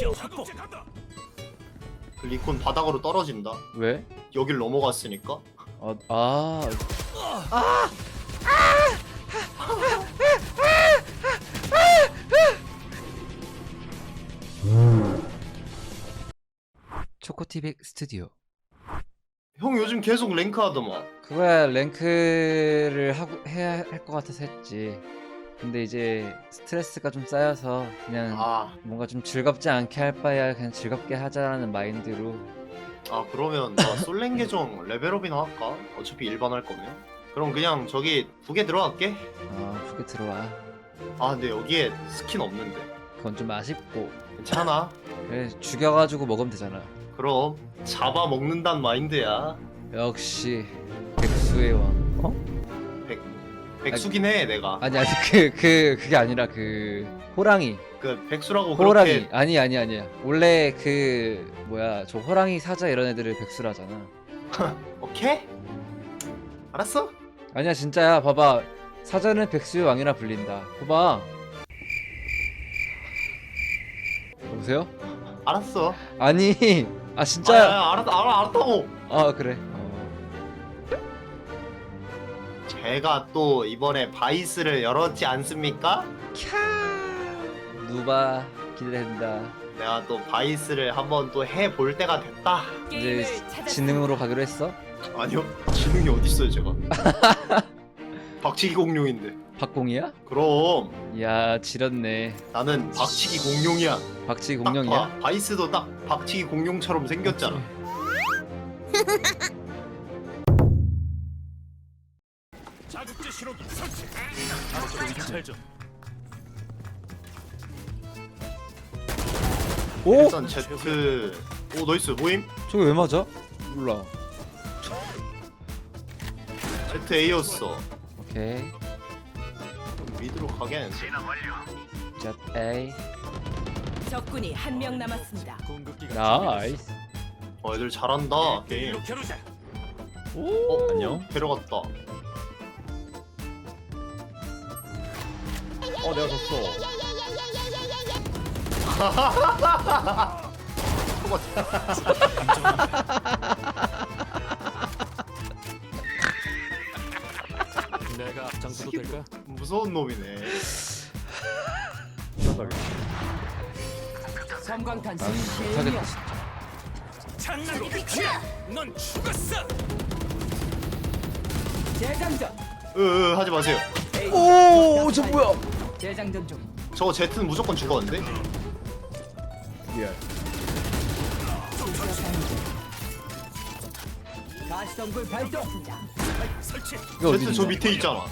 시야 확보. 리콘 바닥으로 떨어진다. 왜? 여길 넘어갔으니까. 어, 아, 초코티빅 스튜디오. 형 요즘 계속 랭크 하더만. 그거야 랭크를 하고 해야 할 것 같아서 했지. 근데 이제 스트레스가 좀 쌓여서 그냥 아, 뭔가 좀 즐겁지 않게 할 바에야 그냥 즐겁게 하자라는 마인드로 아 그러면 나 솔랭 계정 레벨업이나 할까? 어차피 일반 할 거면. 그럼 그냥 저기 북에 들어갈게. 어, 그게 들어와. 아 근데 여기에 스킨 없는데. 그건 좀 아쉽고. 괜찮아. 그래 죽여가지고 먹으면 되잖아. 그럼 잡아 먹는단 마인드야. 역시 백수의 왕. 어? 백 백수긴 해 내가. 아니 아니 그 그 그, 게 아니라 그 호랑이. 그 백수라고 호랑이. 그렇게 아니 아니 아니야. 원래 그 뭐야 저 호랑이 사자 이런 애들을 백수라잖아. 오케이? 알았어? 아니야 진짜야. 봐봐. 사자는 백수의 왕이라 불린다. 봐봐. 여보세요? 알았어. 아니 아 아, 진짜 아, 알았 알아 알았다고. 아 그래 제가 또 이번에 바이스를 열었지 않습니까? 캬 누바 기대된다 내가 또 바이스를 한번 또 해볼 때가 됐다. 이제 지능으로 가기로 했어 아니요, 지능이 어딨어요 제가. 박치기 공룡인데. 박공이야 그럼 이야 지렸네 나는 박치기 공룡이야. 박치기 딱 공룡이야 봐, 바이스도 딱 박치기 공룡처럼 생겼잖아. 자극제 신호기 설치. 아래쪽 경찰 좀. 오 일단 Z. 오 너이스 모임. 저거 왜 맞아 몰라 Z A였어. 오케이 미드로 가게. 자 A 적군이 한 명 남았습니다. 공급기가 나이스 어 애들 잘한다 게임. 이렇게. 어 안녕. 데려갔다. 어 내가 졌어 내가 앞장서도 될까? 무서운 놈이네. 섬광탄 난 실명. 못하겠다 진짜 장난으로 비키야. 넌 죽었어. 재장전. 으으 하지 마세요. 오 저 뭐야 재장전 중. 저거 Z는 무조건 죽었는데? 리얼 가시덤불 발동. 설치. 이거 어디 Z 저 있냐? 밑에 있잖아.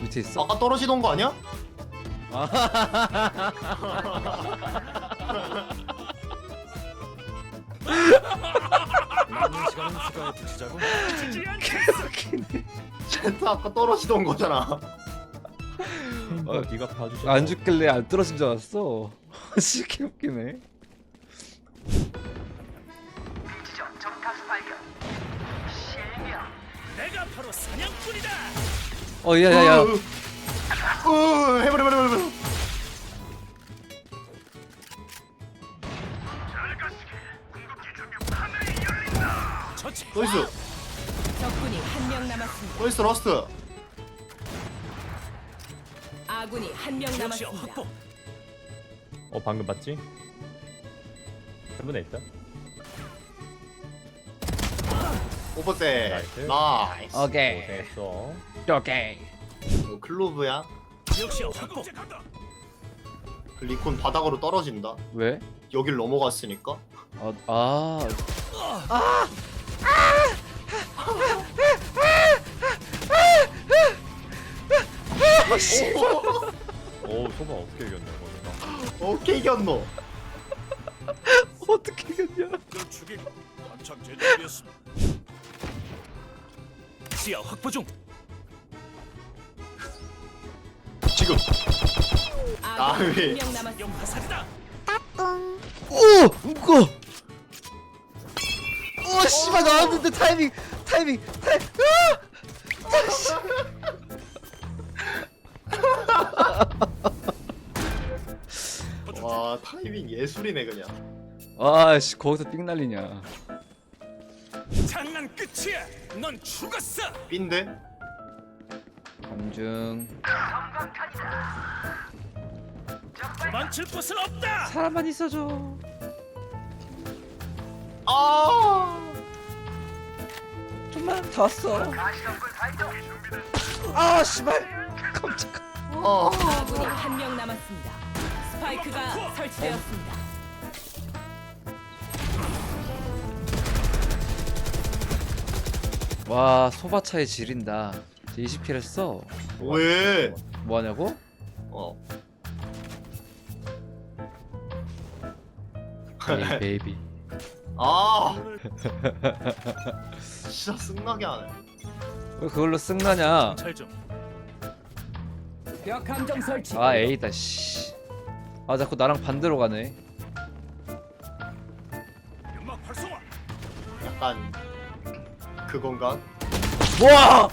밑에 있어? 아까 떨어지던 거 아니야? 남는 시간은 휴가에 붙이자고. Z 아까 떨어지던 거잖아. 어, 네가 봐주지 안 죽길래 안 떨어진 줄 알았어 씨 개웃기네 내가 바로 사냥꾼이다. 어 야 야야 으, 으, 해버려, 해버려, 해버려. 처치. 나이스, 적군이 한 명 남았습니다. 나이스, 라스트. 아군이 한명 지역 남았습니다. 확보. 어 방금 봤지? 해븐에 있다 오버세. 나이스. 나이스. 오케이 고생했어 오케이 어, 클로브야. 지역 시야 확보. 리콘 바닥으로 떨어진다. 왜? 여길 넘어갔으니까. 어, 아 오 소바 어떻게 이겼냐 이거 오케이, 이겼노. 어떻게 이겼냐 연축이 한창 제대로였습니다. 시야 확보 중. 지금. 아군이 왜? 한명 남았습니다. 영화살이다. 오! 묶어! 오 씨발 나왔는데 타이밍 타이밍 타이밍 와, 와 타이밍 예술이네 그냥 아씨 거기서 삥 날리냐 장난 끝이야. 넌 죽었어. 삔데? 검중 도망칠 곳은 없다. 사람만 있어줘 아 좀만 더 왔어 아 씨발 깜짝 아 아. 아군이 한 명 남았습니다. 스파이크가 설치되었습니다. 와 소바차에 지린다 20킬 했어 왜? 뭐하냐고? 어 에이 베이비 아 진짜 승나게 하네 왜 그걸로 승나냐 찰 좀. 벽 함정 설치. 아 A다 씨 아 자꾸 나랑 반대로 가네 연막 활성화. 약간 그건가? 와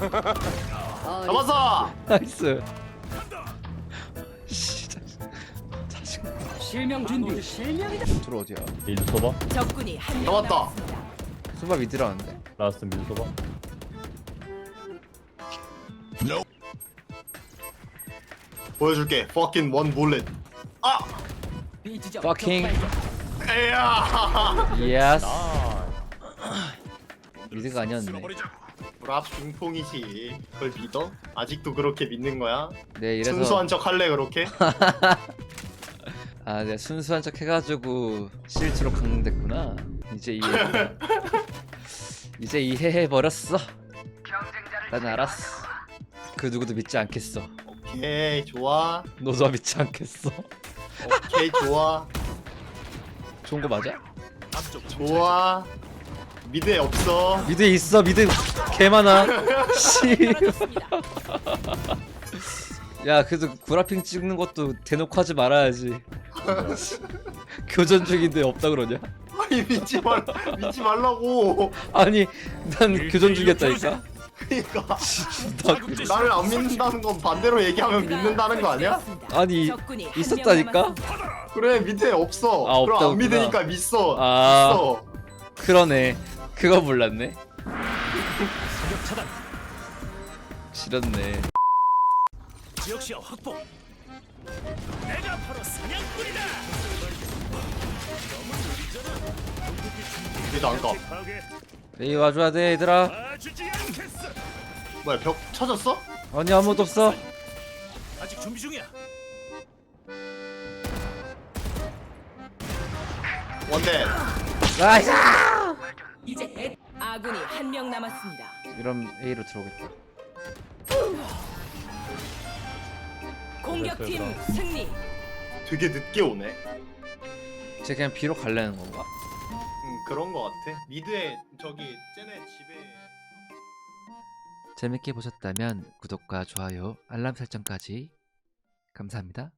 잡았어! 나이스. 씨 자식 실명 준비. 실명이다. 둘 어디야 미드 소바? 적군이 한명 잡았다. 남았습니다. 수바 미드라는데 라스트 미드 소바? 보여줄게 fucking one bullet 아! Fucking. 에야 예스 아 미드가 아니었네. 브랍 중통이지 그걸 믿어? 아직도 그렇게 믿는 거야? 네 이래서 순수한 척 할래 그렇게? 아 내가 순수한 척 해가지고 실수로 강등됐구나 이제 이해 이제 이해해 버렸어 난 알았어 그 누구도 믿지 않겠어 오케이 좋아. 너도 믿지 않겠어. 오케이 좋아. 좋은 거 맞아? 앞쪽 좋아. 미드에 없어. 미드 있어 미드. 개 많아. 씨 야 그래도 구라핑 찍는 것도 대놓고 하지 말아야지. 교전 중인데 없다 그러냐? 아니 믿지 말 믿지 말라고. 아니 난 교전 중이었다니까 그러니까 진짜 자국제 나를 안 믿는다는 건 반대로 얘기하면 믿는다는 거 아니야? 아니 있었다니까? 그래 밑에 없어 아, 그럼 안 없다구나. 믿으니까 믿어 아. 믿어 그러네 그거 몰랐네 사격 차단. 싫었네 지역 시야 확보. 내가 바로 사냥꾼이다. 미드 안가 에이 와줘야 돼 얘들아. 뭐야 벽 쳐졌어? 아니 아무것도 없어 아직 준비 중이야. 원대 나이스 이제 애- 아군이 한 명 남았습니다. 이러면 A로 들어오겠다 공격팀 승리. 되게 늦게 오네 쟤 그냥 B로 갈래는 건가? 음 그런 거 같아 미드에 저기 쟤네 집에 재밌게 보셨다면 구독과 좋아요 알람 설정까지 감사합니다